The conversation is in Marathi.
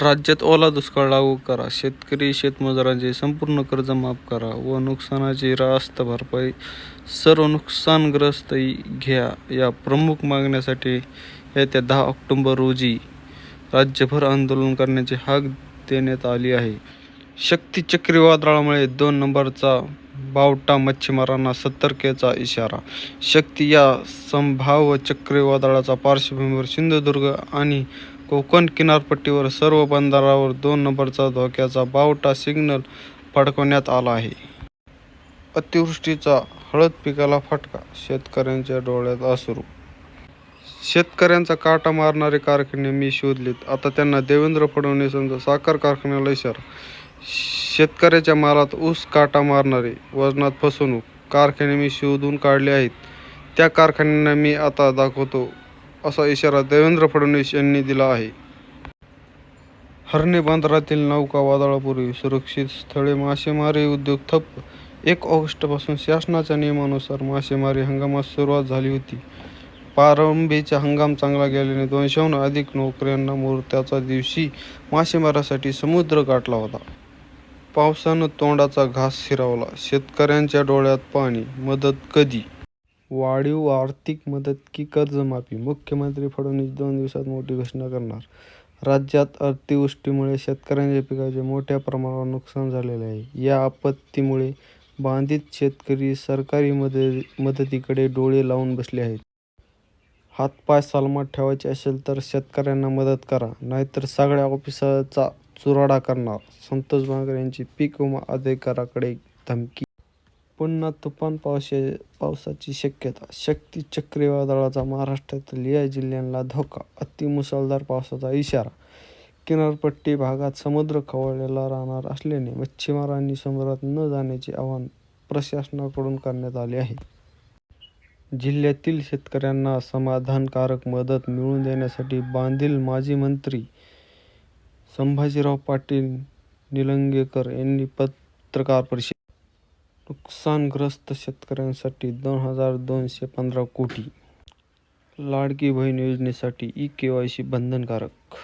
राज्यात ओला दुष्काळ लागू करा. शेतकरी शेतमजुरांचे संपूर्ण कर्ज माफ करा व नुकसानाची रास्त भरपाई सर्व नुकसानग्रस्त घ्या. या प्रमुख मागण्यासाठी येत्या दहा ऑक्टोंबर रोजी राज्यभर आंदोलन करण्याची हाक देण्यात आली आहे. शक्ती चक्रीवादळामुळे दोन नंबरचा बावटा मच्छीमारांना सतर्कतेचा इशारा. शक्ती या संभाव्य चक्रीवादळाच्या पार्श्वभूमीवर सिंधुदुर्ग आणि कोकण किनारपट्टीवर सर्व बंदरावर दोन नंबरचा धोक्याचा बावटा सिग्नल फडकवण्यात आला आहे. अतिवृष्टीचा हळद पिकाला फटका शेतकऱ्यांच्या डोळ्यात अश्रू. शेतकऱ्यांचा काटा मारणारे कारखाने मी शोधलेत. आता त्यांना देवेंद्र फडणवीसांचा साखर कारखान्याला इशारा. शेतकऱ्याच्या मालात ऊस काटा मारणारे वजनात फसवणूक कारखाने मी शोधून काढले आहेत. त्या कारखान्यांना मी आता दाखवतो. असा इशारा देवेंद्र फडणवीस यांनी दिला आहे. हर्णे बांद्रातील नौका वादळापूर्वी सुरक्षित स्थळे मासेमारी उद्योग ठप्प एक ऑगस्टपासून शासनाच्या नियमानुसार मासेमारी हंगामास सुरुवात झाली होती. प्रारंभीचा हंगाम चांगला गेल्याने दोनशेहून अधिक नोकऱ्यांना मुहूर्ताच्या दिवशी मासेमारीसाठी समुद्र गाठला होता. पावसानं तोंडाचा घास शिरावला. शेतकऱ्यांच्या डोळ्यात पाणी. मदत कधी? वाढीव आर्थिक मदत की कर्जमाफी? मुख्यमंत्री फडणवीस दोन दिवसात मोठी घोषणा करणार. राज्यात अतिवृष्टीमुळे शेतकऱ्यांच्या पिकाचे मोठ्या प्रमाणावर नुकसान झालेले आहे. या आपत्तीमुळे बाधित शेतकरी सरकारी मदत मदतीकडे डोळे लावून बसले आहेत. हातपाय सलामत ठेवायचे असेल तर शेतकऱ्यांना मदत करा नाहीतर सगळ्या ऑफिसरचा चुराडा करणार. संतोष बांगर यांची पीक विमा अधिकाऱ्याकडे धमकी पुन्हा तुफान पावसा पावसाची शक्यता. शक्ती चक्रीवादळाचा महाराष्ट्रातील या जिल्ह्यांना धोका अतिमुसळधार पावसाचा इशारा. किनारपट्टी भागात समुद्र खवळलेला राहणार असल्याने मच्छीमारांनी समुद्रात न जाण्याचे आवाहन प्रशासनाकडून करण्यात आले आहे. जिल्ह्यातील शेतकऱ्यांना समाधानकारक मदत मिळवून देण्यासाठी बांधील माजी मंत्री संभाजीराव पाटील निलंगेकर यांनी पत्रकार परिषद नुकसानग्रस्त शेतकऱ्यांसाठी दोन हजार दोनशे पंधरा कोटी. लाडकी बहीण योजनेसाठी ई के वाय सी बंधनकारक